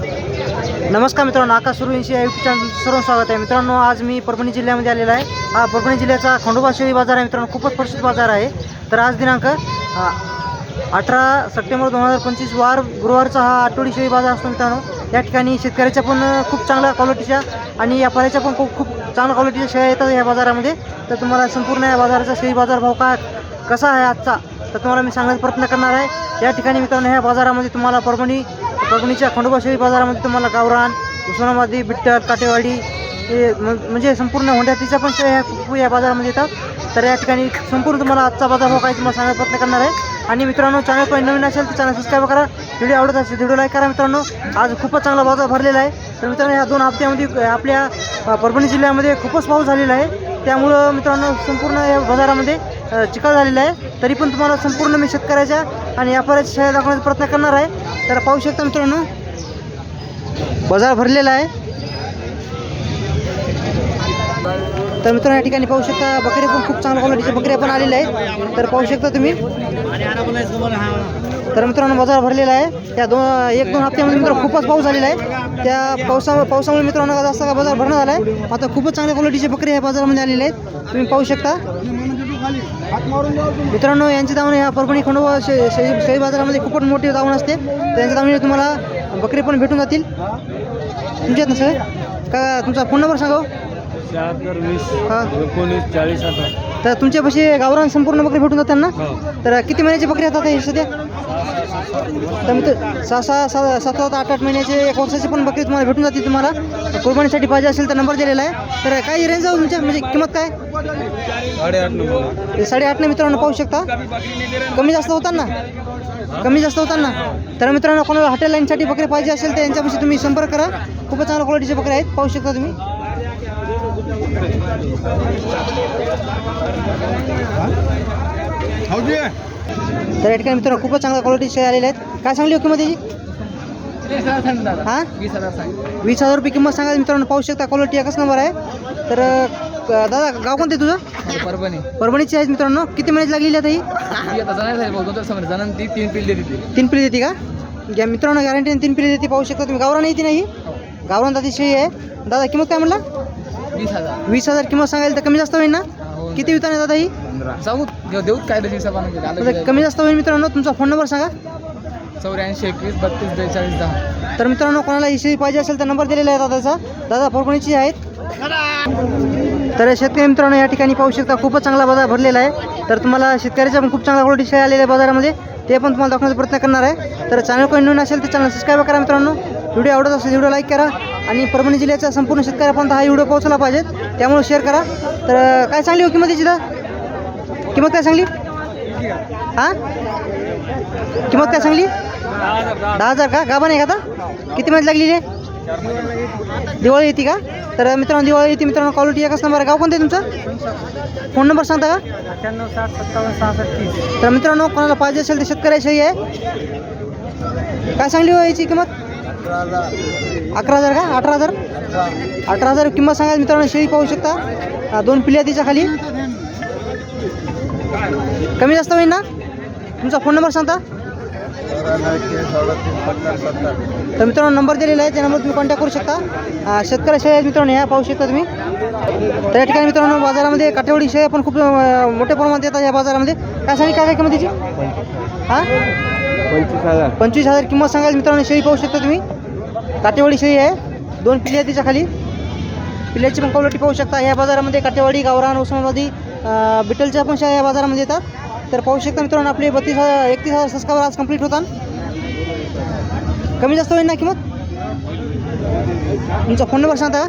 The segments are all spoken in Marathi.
नमस्कार मित्रांनो आकाश सुरुंशी या युट्यूब चॅनल सर्व स्वागत आहे. मित्रांनो आज मी परभणी जिल्ह्यामध्ये आलेला आहे. हा परभणी जिल्ह्याचा खंडोबा शेळी बाजार आहे मित्रांनो. खूपच प्रसिद्ध बाजार आहे. तर आज दिनांक अठरा सप्टेंबर दोन हजार पंचवीस वार गुरुवारचा हा आठवडी शेळी बाजार असतो मित्रांनो. या ठिकाणी शेतकऱ्याच्या पण खूप चांगल्या क्वालिटीच्या आणि व्यापाऱ्याच्या पण खूप खूप चांगल्या क्वालिटीच्या शेळ्या येतात या बाजारामध्ये. तर तुम्हाला संपूर्ण या बाजाराचा शेळी बाजार भाव काय कसा आहे आजचा? तर तुम्हाला मी सांगण्याचा प्रयत्न करणार आहे. या ठिकाणी मित्रांनो ह्या बाजारामध्ये तुम्हाला परभणी परभणीच्या खंडोबा शेळी बाजारामध्ये तुम्हाला गावरान उस्मानाबादी बिट्टर काटेवाडी हे म- म्हणजे संपूर्ण होंड्यातीच्या पण शेळ्या ह्या खूप या बाजारामध्ये येतात. तर या ठिकाणी संपूर्ण तुम्हाला आजचा बाजार भाव काय तुम्हाला सांगण्याचा प्रयत्न करणार आहे. आणि मित्रांनो चॅनल पण नवीन असेल तर चॅनल सबस्क्राईब करा. व्हिडिओ आवडत असेल व्हिडिओ लाईक करा मित्रांनो. आज खूपच चांगला बाजार भरलेला आहे. तर मित्रांनो ह्या दोन हप्त्यामध्ये आपल्या परभणी जिल्ह्यामध्ये खूपच पाऊस झालेला आहे. त्यामुळं मित्रांनो संपूर्ण या बाजारामध्ये चिखल झालेला आहे. तरी पण तुम्हाला संपूर्ण मी शेतकऱ्याच्या आणि व्यापाऱ्याच्या शाळा दाखवण्याचा प्रयत्न करणार आहे. तर पाहू शकता मित्रांनो बाजार भरलेला आहे. तर मित्रांनो या ठिकाणी पाहू शकता बकरे पण खूप चांगल्या क्वालिटीचे बकरे पण आलेले आहेत तर पाहू शकता तुम्ही. तर मित्रांनो बाजार भरलेला आहे. त्या दोन एक दोन हप्त्यामध्ये मित्र खूपच पाऊस झालेला आहे. त्या पावसा पावसामुळे मित्रांनो जास्त का बाजार भरण्यात आला आहे आता खूपच चांगल्या क्वालिटीचे बकरे या बाजारामध्ये आलेले आहेत. तुम्ही पाहू शकता. मित्रांनो यांची दावणी ह्या परभणी खंडोबा शे बाजारामध्ये खूपच मोठी दावण असते. त्यांच्या दावणीला तुम्हाला बकरी पण भेटून जातील. तुमच्यात ना सर का तुमचा फोन नंबर सांगा हो. शहात्तर वीस हां. एकोणीस चाळीस आता तर तुमच्यापाशी गावरान संपूर्ण बकरी भेटून जातात ना? तर किती महिन्याची बकरी येतात हे सध्या? तर मित्र सहा सहा सहा सात सात आठ आठ महिन्याचे एक वर्षाची पण बकरी तुम्हाला भेटून जाते तुम्हाला. कुर्बानीसाठी पाहिजे असेल तर नंबर दिलेला आहे. तर काय रेंज आहे तुमच्या? म्हणजे किंमत काय? साडेआठ हे साडेआठ मित्रांनो पाहू शकता. कमी जास्त होतात ना? कमी जास्त होतात ना? तर मित्रांनो कोणाला हॉटेल लाईनसाठी बकरी पाहिजे असेल तर यांच्यापाशी तुम्ही संपर्क करा. खूपच चांगल्या क्वालिटीचे बकरे आहेत. पाहू शकता तुम्ही. तर या ठिकाणी मित्रांनो खूपच चांगल्या क्वालिटीचे आलेले आहेत. काय सांगली हो किंमत याची हां? वीस हजार सांग वीस हजार रुपये किंमत सांगा मित्रांनो पाहू शकता क्वालिटी एकच नंबर आहे. तर दादा गाव कोणते तुझं? परभणी. परभणीची आहेत मित्रांनो. किती महिन्याची लागलेली आता ही? आहे तीन पिल्ले देते. तीन पिढी देते का? घ्या मित्रांनो गॅरंटीने तीन पिढी देते पाहू शकता तुम्ही. गावरान येते नाही गावरान दादी शेळी आहे. दादा किंमत काय म्हणला? वीस हजार. वीस हजार किंमत सांगायला तर कमी जास्त होईल ना. किती विताने दादा ही? देऊ देऊत काय कमी जास्त होईल मित्रांनो तुमचा फोन नंबर सांगा. चौऱ्याऐंशी एकवीस बत्तीस बेचाळीस दहा. तर मित्रांनो कोणाला शेळी पाहिजे असेल तर नंबर दिलेला आहे दादाचा. दादा परभणीची आहेत? तर शेतकरी मित्रांनो या ठिकाणी पाहू शकता खूपच चांगला बाजार भरलेला आहे. तर तुम्हाला शेतकऱ्याच्या पण खूप चांगल्या क्वालिटी शेळ्या आलेल्या आहे बाजारामध्ये. ते पण तुम्हाला दाखवण्याचा प्रयत्न करणार आहे. तर चॅनल कोणी नवीन असेल तर चॅनल सबस्क्राईब करा मित्रांनो. व्हिडिओ आवडत असेल व्हिडिओ लाईक करा. आणि परभणी जिल्ह्याच्या संपूर्ण शेतकऱ्यापर्यंत हा व्हिडिओ पोहोचला पाहिजे त्यामुळे शेअर करा. तर काय सांगली हो किंमत याची दा किंमत काय सांगली? हां? किंमत काय सांगली? दहा हजार का? गाभा नाही का आता? किती महिन्यात लागलेली आहे दिवाळी येते का? तर मित्रांनो दिवाळी येते मित्रांनो क्वालिटी एकच नंबर गाव कोणतं आहे तुमचं? फोन नंबर सांगता का? तर मित्रांनो कोणाला पाहिजे असेल तर शेतकऱ्याची आहे. काय सांगली हो याची किंमत? अकरा हजार का? अठरा हजार? अठरा हजार. किंमत सांगा मित्रांनो शेळी पाहू शकता. दोन पिल्या तिच्या खाली. कमी जास्त होईल ना? तुमचा फोन नंबर सांगता. तर मित्रांनो नंबर दिलेला आहे त्या नंबर तुम्ही कॉन्टॅक्ट करू शकता. शेतकऱ्या शेतकरी शेळ्या आहेत मित्रांनो ह्या पाहू शकता तुम्ही. तर या ठिकाणी मित्रांनो बाजारामध्ये काटेवाडी शेळ्या पण खूप मोठ्या प्रमाणात येतात या बाजारामध्ये. काय काय काय किंमतीची हां? पंचवीस हजार. पंचवीस हजार किंमत सांगायला मित्रांनो शेळी पाहू शकता तुम्ही. काटेवाडी शेळी आहे दोन पिल्ले आहेत तिच्या खाली पिल्ल्याची पण क्वालिटी पाहू शकता. या बाजारामध्ये काटेवाडी गावरान उस्मानाबादी बिटलच्या पण शेळ्या या बाजारामध्ये येतात. तर पाहू शकता मित्रांनो आपले बत्तीस हजार एकतीस हजार सबस्क्रायबर आज कंप्लीट होतात. कमी जास्त होईल ना किंमत? तुमचा फोन नंबर सांगता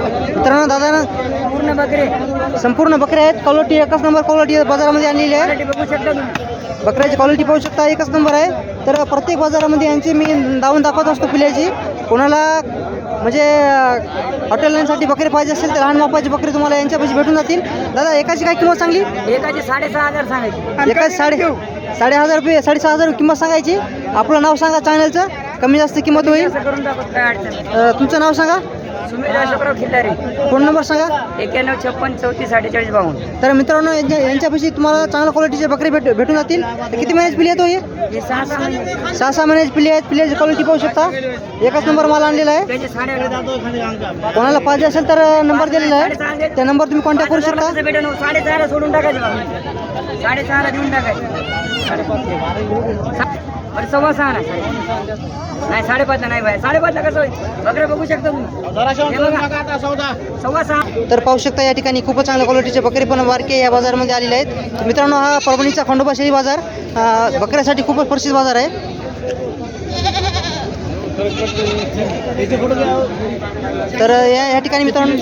मित्रांनो दादा ना पूर्ण बकरे संपूर्ण बकऱ्या आहेत. क्वालिटी एकच नंबर क्वालिटी बाजारामध्ये आणलेली आहे. बघू शकता तुम्ही. बकऱ्याची क्वालिटी पाहू शकता. एकच नंबर आहे. तर प्रत्येक बाजारामध्ये यांची मी दावून दाखवत असतो पिल्याची. कोणाला म्हणजे हॉटेल लाईनसाठी बकरी पाहिजे असेल तर लहान मापाची बकरी तुम्हाला यांच्यापाशी भेटून जातील. दादा एकाची काय किंमत सांगली? एकाची साडेसहा हजार सांगायची. एकाच साडे साडे हजार रुपये साडेसहा हजार रुपये किंमत सांगायची. आपलं नाव सांगा चॅनलचं कमी जास्त किंमत होईल. तुमचं नाव सांगा. सुमेध अशोकराव खिल्लारे. फोन नंबर सांगा. एक्याण्णव छप्पन चौतीस अठ्ठेचाळीस बावन्न. तर मित्रांनो यांच्या यांच्यापाशी तुम्हाला चांगल्या क्वालिटीचे बकरे भेट भेटून जातील. तर किती महिन्याची पिली आहे तो हे? हे सहा सहा महिने सहा सहा महिन्याची पिली आहेत. पिल्याची क्वालिटी पाहू शकता. एकच नंबर माल आणलेला आहे. त्याचे साडे कोणाला पाहिजे असेल तर नंबर दिलेला आहे. त्या नंबर तुम्ही कॉन्टॅक्ट करू शकता. कसं भेटेल हो? साडेसहाला सोडून टाकायचं बाबा साडेसहाला देऊन टाकायचं. साडेपाच बरं सव्वा सहा ना नाही साडेपाचला नाही बाय साडेपाचला कसं होईल? बकरे बघू शकता तुम्ही. सव्वा सहा. तर पाहू शकता या ठिकाणी खूपच चांगल्या क्वालिटीचे बकरे पण वारके या बाजारामध्ये आलेले आहेत. तर मित्रांनो हा परभणीचा खंडोबा शेळी बाजार बकऱ्यासाठी खूपच प्रसिद्ध बाजार आहे. तर या या ठिकाणी मित्रांनो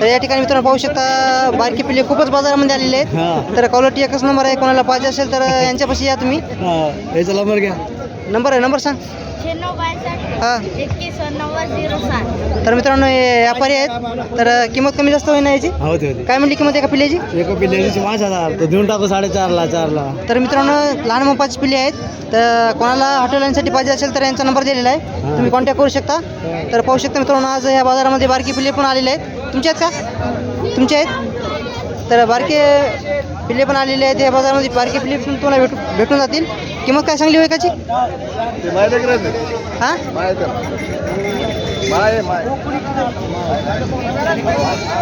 तर या ठिकाणी मित्रांनो पाहू शकता बारकी पिल्ले खूपच बाजारामध्ये आलेले आहेत. तर क्वालिटी एकच नंबर आहे कोणाला पाहिजे असेल तर यांच्यापाशी या तुम्ही. याचा नंबर घ्या. नंबर आहे नंबर सांग. शहाण्णव बासष्ट हां. एकवीस नव्वद झिरो सात. तर मित्रांनो हे व्यापारी आहेत. तर किंमत कमी जास्त होईल ना याची? काय म्हणली किंमत एका पिल्याची एका पिल्ल्याची पाच हजार. तर देऊन टाकू साडेचारला चारला. तर मित्रांनो लहान मोपाची पिल्ली आहेत. तर कोणाला हॉटेलांसाठी पाहिजे असेल तर यांचा नंबर दिलेला आहे. तुम्ही कॉन्टॅक्ट करू शकता. तर पाहू शकता मित्रांनो आज या बाजारामध्ये बारकी पिल्ले पण आलेले आहेत. तुमचे आहेत का? तुमचे आहेत तर बारके पिल्ले पण आलेले आहेत. या बाजारामध्ये बारकी पिल्ले पण तुम्हाला भेटू भेटून जातील. किंमत काय सांगली होय एकाची हां?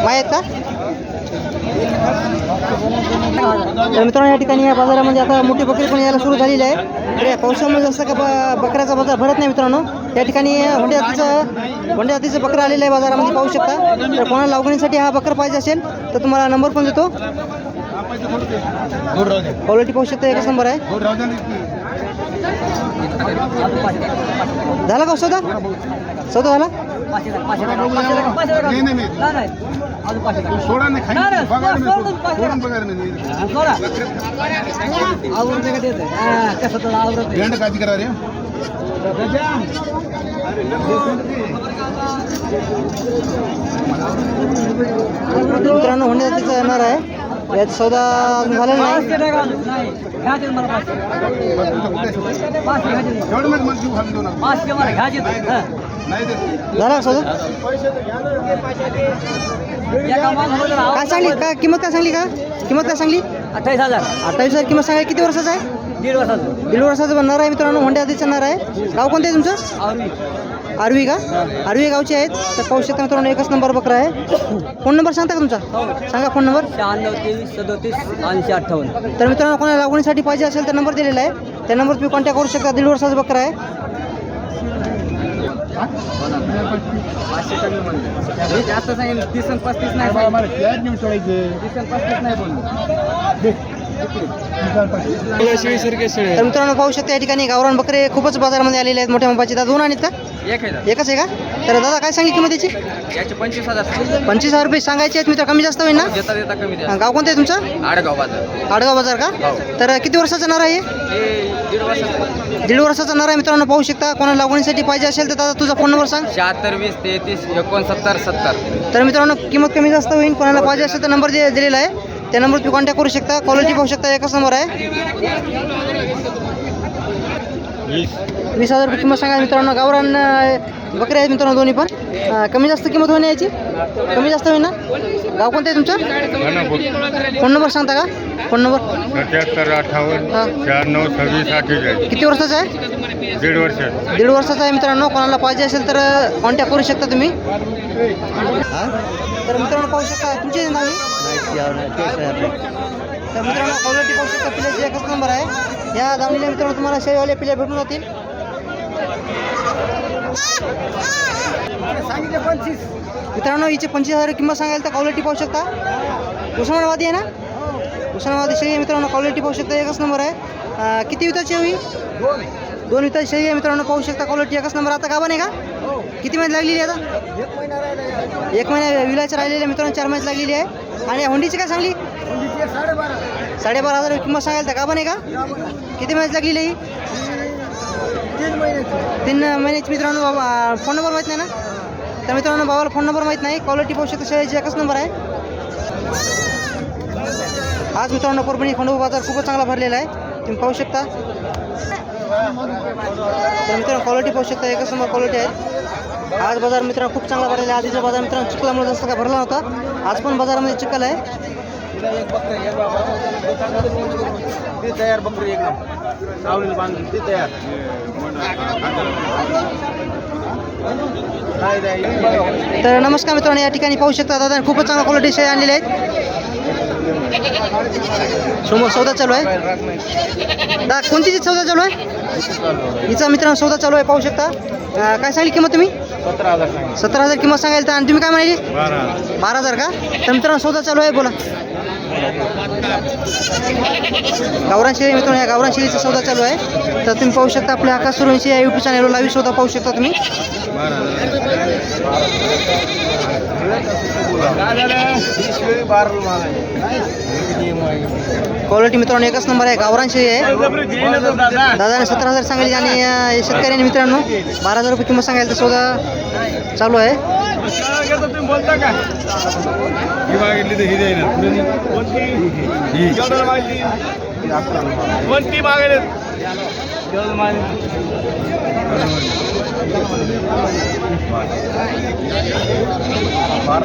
माय आहेत का? तर मित्रांनो या ठिकाणी या बाजारामध्ये आता मोठी बकरी पण यायला सुरू झालेली आहे. तर या पावसामुळे जसं का ब- बकऱ्याचा बाजार भरत नाही मित्रांनो. या ठिकाणी होंडे जातीचं होंडे जातीचं बकरं आलेलं आहे बाजारामध्ये पाहू शकता. तर कोणाला लागवणीसाठी हा बकर पाहिजे असेल तर तुम्हाला नंबर पण देतो. क्वालिटी पाहू शकता एकच नंबर आहे? झाला का सौदा सौदा झाला? मित्रांनो होंडे जातीचं येणार आहे. यात सौदा झालेला नाही. झाला का सौदा? काय सांगली? काय किंमत काय सांगली का? किंमत काय सांगली? अठ्ठावीस हजार. अठ्ठावीस हजार किंमत सांगा किती वर्षाचा आहे? दीड वर्षाचं. दीड वर्षाचं बनणार आहे मित्रांनो होंडे आधीचं नर आहे. गाव कोणतं आहे तुमचं? आरवी का? आरवी गावचे आहेत. तर पाहू शकता मित्रांनो एकच नंबर बकरा आहे. फोन नंबर सांगता का तुमचा? सांगा फोन नंबर. शहाण्णव तेवीस सदोतीस ऐंशी अठ्ठावन्न. तर मित्रांनो कोणाला लागवणीसाठी पाहिजे असेल तर नंबर दिलेला आहे. त्या नंबर तुम्ही कॉन्टॅक्ट करू शकता. दीड वर्षाचा बकरा आहे. म्हणलं जास्त सांगेल तीस पस्तीस नाही पस्तीस नाही बोललो तर मित्रांनो पाहू शकता या ठिकाणी गावरान बकरे खूपच बाजारामध्ये आलेले आहेत मोठ्या दादा दोन आहेत का एकच आहे का? तर दादा काय सांगितली किंमत त्याची याचे पंचवीस हजार. पंचवीस हजार रुपये सांगायचे आहेत मित्र कमी जास्त होईल ना? हा, गाव कोणतं आहे तुमचं? आडगाव बाजार. आडगाव बाजार का? तर किती वर्षाचा नर आहे हे? दीड वर्षाचं. नर आहे मित्रांनो पाहू शकता. कोणाला लागवणीसाठी पाहिजे असेल तर दादा तुझा फोन नंबर सांग. शहात्तर वीस तेहतीस एकोणसत्तर सत्तर. तर मित्रांनो किंमत कमी जास्त होईल. कोणाला पाहिजे असेल तर नंबर दिलेला आहे. त्या नंबर तुम्ही कॉन्टॅक्ट करू शकता. क्वालिटी पाहू शकता. एकच नंबर आहे. वीस हजार रुपये किंमत सांगा मित्रांनो. गावरान बकरे आहेत मित्रांनो दोन्ही पण. कमी जास्त किंमत होईल ना याची? कमी जास्त होईल ना गाव कोणतं आहे तुमचं? फोन नंबर सांगता का? Phone number? सत्याहत्तर अठ्ठावन्न शहाण्णव सव्वीस अठ्ठेचाळीस. किती वर्षाचा आहे? दीड वर्षात दीड वर्षाचा आहे मित्रांनो. कोणाला पाहिजे असेल तर कॉन्टॅक्ट करू शकता तुम्ही. तर मित्रांनो पाहू शकता तुमचे नाव? तर मित्रांनो क्वालिटी पाहू शकता पिल्याची एकच नंबर आहे. या दावणीला मित्रांनो तुम्हाला शेवाले पिल्या भेटून जातील. मित्रांनो हिचे पंचवीस हजार किंमत सांगायला तर क्वालिटी पाहू शकता. उस्मानाबादी आहे ना? उस्मानाबादी शेळी आहे मित्रांनो क्वालिटी पाहू शकता एकच नंबर आहे. किती विताची हवी दोन. विताची शेळी आहे मित्रांनो पाहू शकता क्वालिटी एकच नंबर. आता गाभा नाही का किती महिने लागलेली आहे आता? एक महिना विलायचं राहिलेली आहे मित्रांनो चार महिन्यात लागलेली आहे. आणि हुंडीची काय सांगली? साडेबारा. हजार किंमत सांगायला तर गाभा नाही का किती महिन्यात लागलेली आहे तीन महिन्याची. मित्रांनो बाबा फोन नंबर माहीत नाही ना? तर मित्रांनो बाबाला फोन नंबर माहीत नाही. क्वालिटी पाहू शकता शेळीची एकच नंबर आहे. आज मित्रांनो परभणी खंडोबा बाजार खूपच चांगला भरलेला आहे. तुम्ही पाहू शकता. तर मित्रांनो क्वालिटी पाहू शकता. एकच नंबर क्वालिटी आहे. आज बाजार मित्रांनो खूप चांगला भरलेला आहे. आधीचा बाजार मित्रांनो चिखलामुळे जास्त काय भरला नव्हता. आज पण बाजारामध्ये चिखल आहे. तयार बकरी एकदम. ते तयार. तर नमस्कार मित्रांनो या ठिकाणी पाहू शकता दादा खूपच चांगल्या क्वालिटी शेळ्या आणलेले आहेत. समोर सौदा चालू आहे. दादा कोणती सौदा चालू आहे? हिचा मित्रांनो सौदा चालू आहे पाहू शकता. अं, काय सांगली किंमत तुम्ही? सतरा हजार सांगितलं सतरा हजार किंमत सांगायला तर आणि तुम्ही काय म्हणाली? बारा बारा हजार का? तर मित्रांनो सौदा चालू आहे बोला. गावरान शेळी मित्रांनो या गावरान शेळीचा सौदा चालू आहे. तर तुम्ही पाहू शकता आपल्या आकाश सुरवंशी या युट्यूब चॅनलवर लाईव्ह सौदा पाहू शकता तुम्ही. बारा क्वालिटी मित्रांनो एकच नंबर आहे गावरान शेळी आहे. दादाने सतरा हजार सांगितले आणि शेतकऱ्यांनी मित्रांनो बारा हजार रुपये किंमत सांगायला तर सौदा चालू आहे. बोलता का ही मागितली तर ही देईना. कोणती? मागेल तर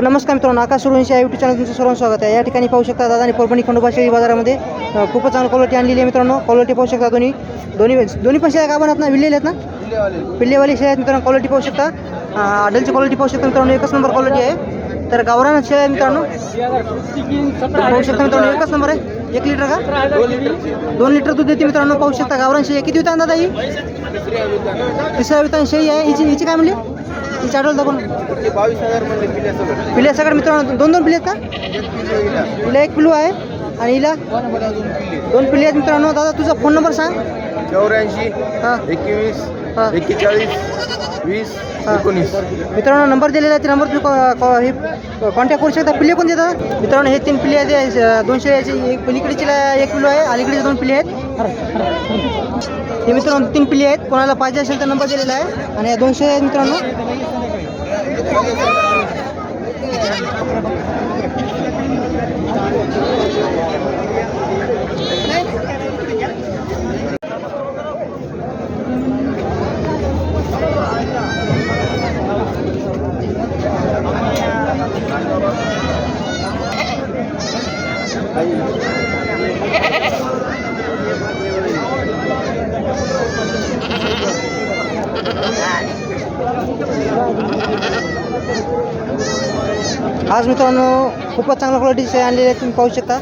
नमस्कार मित्रांनो आकाश सुरवंशी या युट्यूब चॅनल तुमचं सर्वांचं स्वागत आहे. या ठिकाणी पाहू शकता दादानी परभणी खंडोबा शेळी बाजारामध्ये खूपच चांगली क्वालिटी आणलेली आहे मित्रांनो. क्वालिटी पाहू शकता दोन्ही दोन्ही दोन्ही पण शेळ्या गाभण आहेत ना विल्लेले आहेत ना? पिल्लेवाली शेळ्या आहेत मित्रांनो क्वालिटी पाहू शकता. अडलची क्वालिटी पाहू शकता मित्रांनो एकच नंबर क्वालिटी आहे. तर गावरान शेळ्या आहे मित्रांनो. पाहू शकता मित्रांनो एकच नंबर आहे. एक लिटर का? दोन लिटर दूध देते मित्रांनो पाहू शकता गावरान शेळी आहे. किती वितान दादा ही? तिसऱ्या वितान शेळी आहे. हिची हिची काय म्हणली? हिची आठवलं दाखवून पिल्या सगळं. पिल्ले सगळं मित्रांनो दोन दोन आहेत का? हिला एक पिलू आहे. आणि हिला? दोन पिल्ले आहेत मित्रांनो. दादा तुझा फोन नंबर सांग. चौऱ्याऐंशी हां. एकवीस हां. एक्केचाळीस वीस. एकोणीस. मित्रांनो नंबर दिलेला आहे ते नंबर तुम्ही कॉ- कॉ- हे कॉन्टॅक्ट करू शकता. पिल्ले कोण देतात मित्रांनो हे तीन पिल्ले आहेत हे, दोनशे याची एक पलीकडची एक किलो आहे अलीकडचे दोन पिल्ले आहेत. हे मित्रांनो तीन पिल्ले आहेत. कोणाला पाहिजे असेल तर नंबर दिलेला आहे. आणि या दोनशे आहेत मित्रांनो. आज मित्रांनो खूपच चांगल्या क्वालिटीचे आणलेले आहेत तुम्ही पाहू शकता.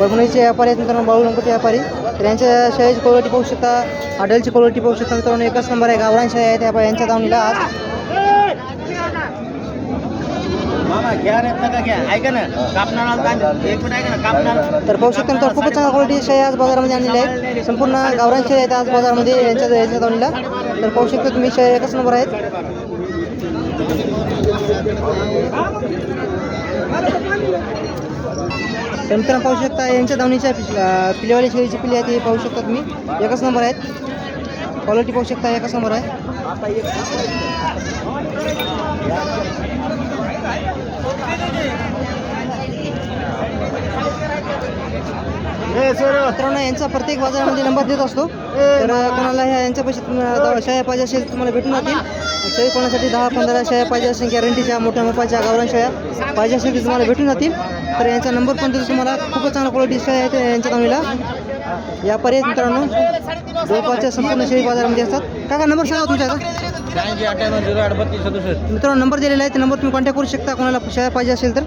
परभणीचे व्यापारी आहेत मित्रांनो बाळू गणपती व्यापारी. तर यांच्या शेळ्याची क्वालिटी पाहू शकता अडलची क्वालिटी पाहू शकता मित्रांनो. एकच नंबर आहे गावरान शेळ्या आहेत या यांच्या दावणीला आज. तर पाहू शकता मित्रांनो खूपच चांगल्या क्वालिटी शेळ्या आज बाजारामध्ये आणलेल्या आहेत. संपूर्ण गावरान शेळ्या आहेत आज बाजारामध्ये यांच्या यांच्या दावणीला तर पाहू शकता तुम्ही शेळ्या एकच नंबर आहेत. तर मित्रांनो पाहू शकता यांच्या धावणीच्या पिलेवाली शेळीची पिल्ली आहे ते पाहू शकता तुम्ही. एकच नंबर आहेत. क्वालिटी पाहू शकता एकच नंबर आहे. मित्रांनो यांचा प्रत्येक बाजारामध्ये नंबर देत असतो. तर कोणाला ह्या यांच्या पैसे तुम्हाला शाया पाहिजे असेल तुम्हाला भेटून जातील. शेळी कोणासाठी दहा पंधरा शाया पाहिजे असेल गॅरंटीच्या मोठ्या मोपाच्या गावरान शाया पाहिजे असेल ते तुम्हाला भेटून जातील. तर यांचा नंबर पण देतो तुम्हाला. खूपच चांगला क्वालिटी शाया आहेत यांच्या कामीला या पर्याय मित्रांनो जवळपासच्या संपूर्ण शेळी बाजारामध्ये असतात. काका नंबर सांगा तुमच्या आता शहाऐंशी अठ्ठ्याण्णव झिरो आठ बत्तीस सदुसष्ट. मित्रांनो नंबर दिलेला आहे. ते नंबर तुम्ही कॉन्टॅक्ट करू शकता. कोणाला शाया पाहिजे असेल तर.